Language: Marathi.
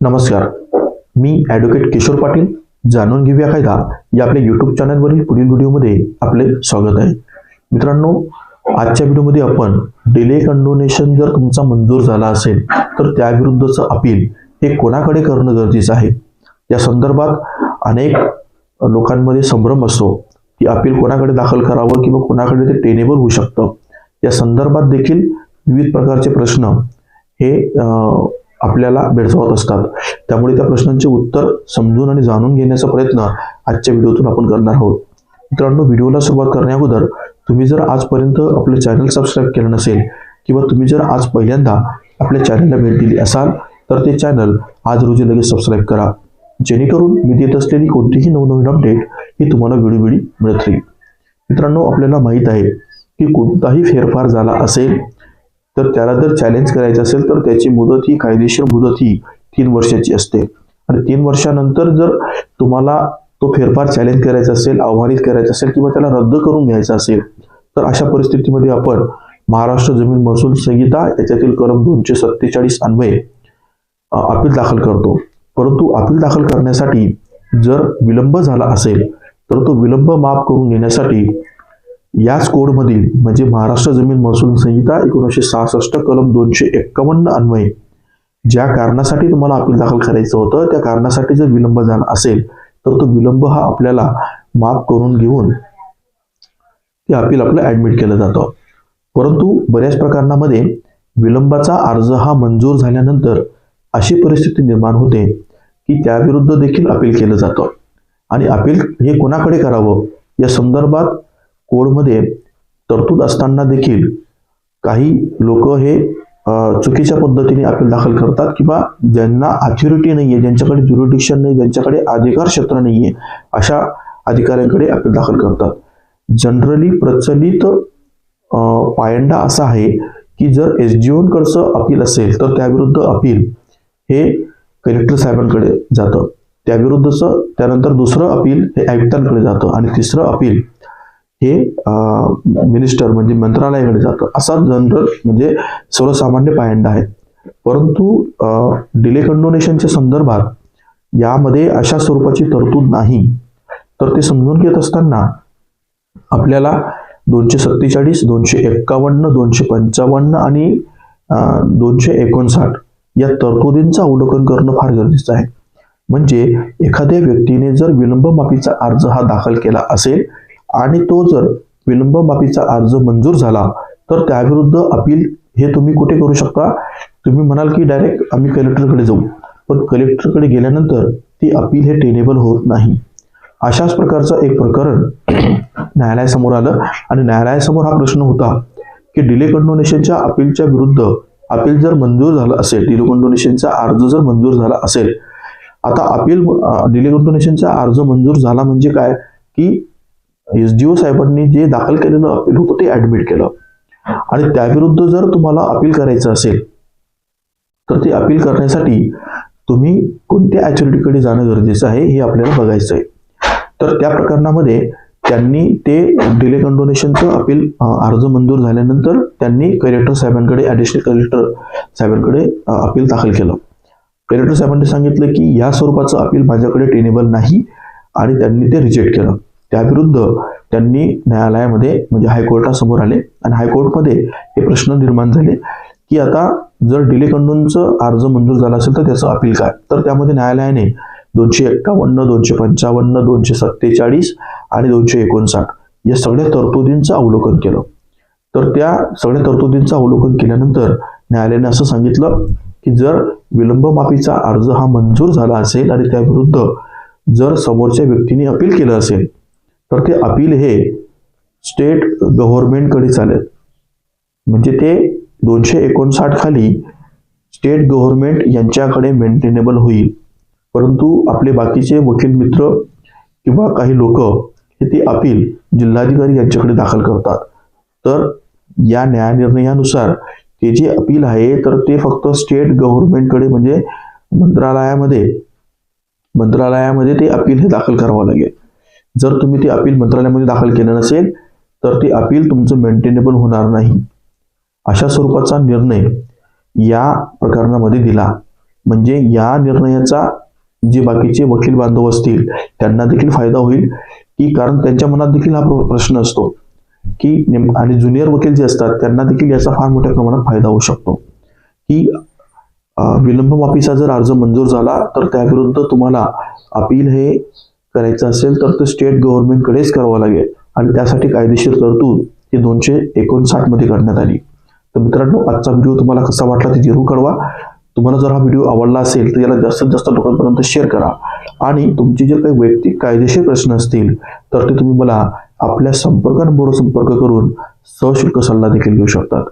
नमस्कार. मी ॲडव्होकेट किशोर पाटील. जाणून घेऊया कायदा. या आपल्या यूट्यूब चॅनलवरील पुढील व्हिडिओमध्ये आपले स्वागत आहे. मित्रांनो आजच्या व्हिडिओमध्ये आपण डिले कंडोनेशन जर तुमचा मंजूर झाला असेल तर त्याविरुद्धचं अपील हे कोणाकडे करणं गरजेचं आहे? या संदर्भात अनेक लोकांमध्ये संभ्रम असतो की अपील कोणाकडे दाखल करावं किंवा कोणाकडे ते टेनेबल होऊ शकतं. या संदर्भात देखील विविध प्रकारचे प्रश्न हे आपल्याला भेडसावत असतात. त्यामुळे त्या प्रश्नांचे उत्तर समजून आणि जाणून घेण्याचा प्रयत्न आजच्या व्हिडिओतून आपण करणार आहोत. मित्रांनो व्हिडिओला सुरुवात करण्या अगोदर तुम्ही जर आजपर्यंत आपलं चॅनल सबस्क्राईब केलं नसेल किंवा तुम्ही जर आज पहिल्यांदा आपल्या चॅनलला भेट दिली असाल तर ते चॅनल आज रोजी लगेच सबस्क्राईब करा. जेणेकरून मी देत असलेली कोणतीही नवनवीन अपडेट ही तुम्हाला वेळोवेळी मिळत राहील. मित्रांनो आपल्याला माहीत आहे की कोणताही फेरफार झाला असेल तर त्याला जर चॅलेंज करायचं असेल तर त्याची मुदत ही कायदेशीर मुदत ही तीन वर्षाची असते. आणि तीन वर्षानंतर जर तुम्हाला तो फेरफार चॅलेंज करायचा असेल आव्हानित करायचा असेल किंवा त्याला रद्द करून घ्यायचा असेल तर अशा परिस्थितीमध्ये आपण महाराष्ट्र जमीन महसूल संहिता याच्यातील कलम दोनशे सत्तेचाळीस अन्वये अपील दाखल करतो. परंतु अपील दाखल करण्यासाठी जर विलंब झाला असेल तर तो विलंब माफ करून घेण्यासाठी याच कोडमधील म्हणजे महाराष्ट्र जमीन महसूल संहिता एकोणीसशे सहासष्ट कलम दोनशे एक्कावन्न अन्वये ज्या कारणासाठी तुम्हाला अपील दाखल करायचं होतं त्या कारणासाठी जर विलंब झाला असेल तर तो विलंब हा आपल्याला माफ करून घेऊन ते अपील आपलं ऍडमिट केलं जातं. परंतु बऱ्याच प्रकरणामध्ये विलंबाचा अर्ज हा मंजूर झाल्यानंतर अशी परिस्थिती निर्माण होते की त्याविरुद्ध देखील अपील केलं जातं. आणि अपील हे कोणाकडे करावं? या संदर्भात कोडमध्ये तरतूद असताना देखील काही लोक हे चुकीच्या पद्धतीने अपील दाखल करतात किंवा ज्यांना अथॉरिटी नाही आहे ज्यांच्याकडे ज्युरिडिक्शन नाही ज्यांच्याकडे अधिकार क्षेत्र नाही आहे अशा अधिकाऱ्यांकडे अपील दाखल करतात. जनरली प्रचलित पायंडा असा आहे की जर एस डी ओनकडचं अपील असेल तर त्याविरुद्ध अपील हे कलेक्टर साहेबांकडे जातं. त्याविरुद्धचं त्यानंतर दुसरं अपील हे आयुक्तांकडे जातं आणि तिसरं अपील हे मिनिस्टर म्हणजे मंत्रालयाकडे जातं. असा जनरल म्हणजे सर्वसामान्य पायंडा आहे. परंतु डिले कंडोनेशनच्या संदर्भात यामध्ये अशा स्वरूपाची तरतूद नाही. तर ते समजून घेत असताना आपल्याला दोनशे सत्तेचाळीस दोनशे एक्कावन्न दोनशे पंचावन्न आणि दोनशे एकोणसाठ या तरतुदींचं अवलोकन करणं फार गरजेचं आहे. म्हणजे एखाद्या व्यक्तीने जर विलंब माफीचा अर्ज हा दाखल केला असेल आणि तो जर विलंब माफीचा अर्ज मंजूर झाला तर त्याविरुद्ध अपील हे तुम्ही कुठे करू शकता? तुम्ही म्हणाल की डायरेक्ट आम्ही कलेक्टरकडे जाऊ. पण कलेक्टरकडे गेल्यानंतर ती अपील हे टेनेबल होत नाही. अशाच प्रकारचं एक प्रकरण न्यायालयासमोर आलं आणि न्यायालयासमोर हा प्रश्न होता की डिले कंडोनेशनच्या अपीलच्या विरुद्ध अपील जर मंजूर झालं असेल डिले कंडोनेशनचा अर्ज जर मंजूर झाला असेल आता अपील डिले कंडोनेशनचा अर्ज मंजूर झाला म्हणजे काय? की एस डी ओ साहेबांनी जे दाखल केलेलं अपील होतं ते ऍडमिट केलं. आणि त्याविरुद्ध जर तुम्हाला अपील करायचं असेल तर ते अपील करण्यासाठी तुम्ही कोणत्या ॲथॉरिटीकडे जाणं गरजेचं आहे हे आपल्याला बघायचं आहे. तर त्या प्रकरणामध्ये त्यांनी ते डिले कंडोनेशनचं अपील अर्ज मंजूर झाल्यानंतर त्यांनी कलेक्टर साहेबांकडे ॲडिशनल कलेक्टर साहेबांकडे अपील दाखल केलं. कलेक्टर साहेबांनी सांगितलं की या स्वरूपाचं अपील माझ्याकडे टेनेबल नाही आणि त्यांनी ते रिजेक्ट केलं. त्याविरुद्ध त्यांनी न्यायालयामध्ये म्हणजे हायकोर्टासमोर आले. आणि हायकोर्टमध्ये हे प्रश्न निर्माण झाले की आता जर डिले कंडूनचं अर्ज मंजूर झाला असेल तर त्याचं अपील काय? तर त्यामध्ये न्यायालयाने दोनशे एक्कावन्न दोनशे पंचावन्न दोनशे सत्तेचाळीस आणि दोनशे एकोणसाठ या सगळ्या तरतुदींचं अवलोकन केलं. तर त्या सगळ्या तरतुदींचं अवलोकन केल्यानंतर न्यायालयाने असं सांगितलं की जर विलंब माफीचा अर्ज हा मंजूर झाला असेल आणि त्याविरुद्ध जर समोरच्या व्यक्तीने अपील केलं असेल तर ते अपील हे स्टेट गव्हर्नमेंटकडे चालेल. म्हणजे ते दोनशे एकोणसाठ खाली स्टेट गव्हर्नमेंट यांच्याकडे मेंटेनेबल होईल. परंतु आपले बाकीचे वकील मित्र किंवा काही लोक हे ते अपील जिल्हाधिकारी यांच्याकडे दाखल करतात. तर या न्यायनिर्णयानुसार ते जे अपील आहे तर ते फक्त स्टेट गव्हर्नमेंटकडे म्हणजे मंत्रालयामध्ये मंत्रालयामध्ये ते अपील हे दाखल करावं लागेल. जर तुम्ही ते अपील मंत्रालयामध्ये दाखल केलं नसेल तर ते अपील तुमचं मेंटेनेबल होणार नाही. अशा स्वरूपाचा निर्णय या प्रकरणामध्ये दिला. म्हणजे या निर्णयाचा जे बाकीचे वकील बांधव असतील त्यांना देखील फायदा होईल की कारण त्यांच्या मनात देखील हा प्र- प्रश्न असतो की आणि ज्युनियर वकील जे असतात त्यांना देखील याचा फार मोठ्या प्रमाणात फायदा होऊ शकतो. की विलंब माफीचा जर अर्ज मंजूर झाला तर त्याविरुद्ध तुम्हाला अपील हे करायचं असेल तर ते स्टेट गव्हर्नमेंटकडेच करावं लागेल. आणि त्यासाठी कायदेशीर तरतूद ही दोनशे एकोणसाठमध्ये करण्यात आली. तर मित्रांनो आजचा व्हिडिओ तुम्हाला कसा वाटला ते जरूर कळवा तुम्हाला जर हा व्हिडिओ आवडला असेल तर याला जास्तीत जास्त लोकांपर्यंत शेअर करा. आणि तुमचे जे काही वैयक्तिक कायदेशीर प्रश्न असतील तर ते तुम्ही मला आपल्या संपर्कांबरोबर संपर्क करून सशुल्क सल्ला देखील घेऊ शकतात.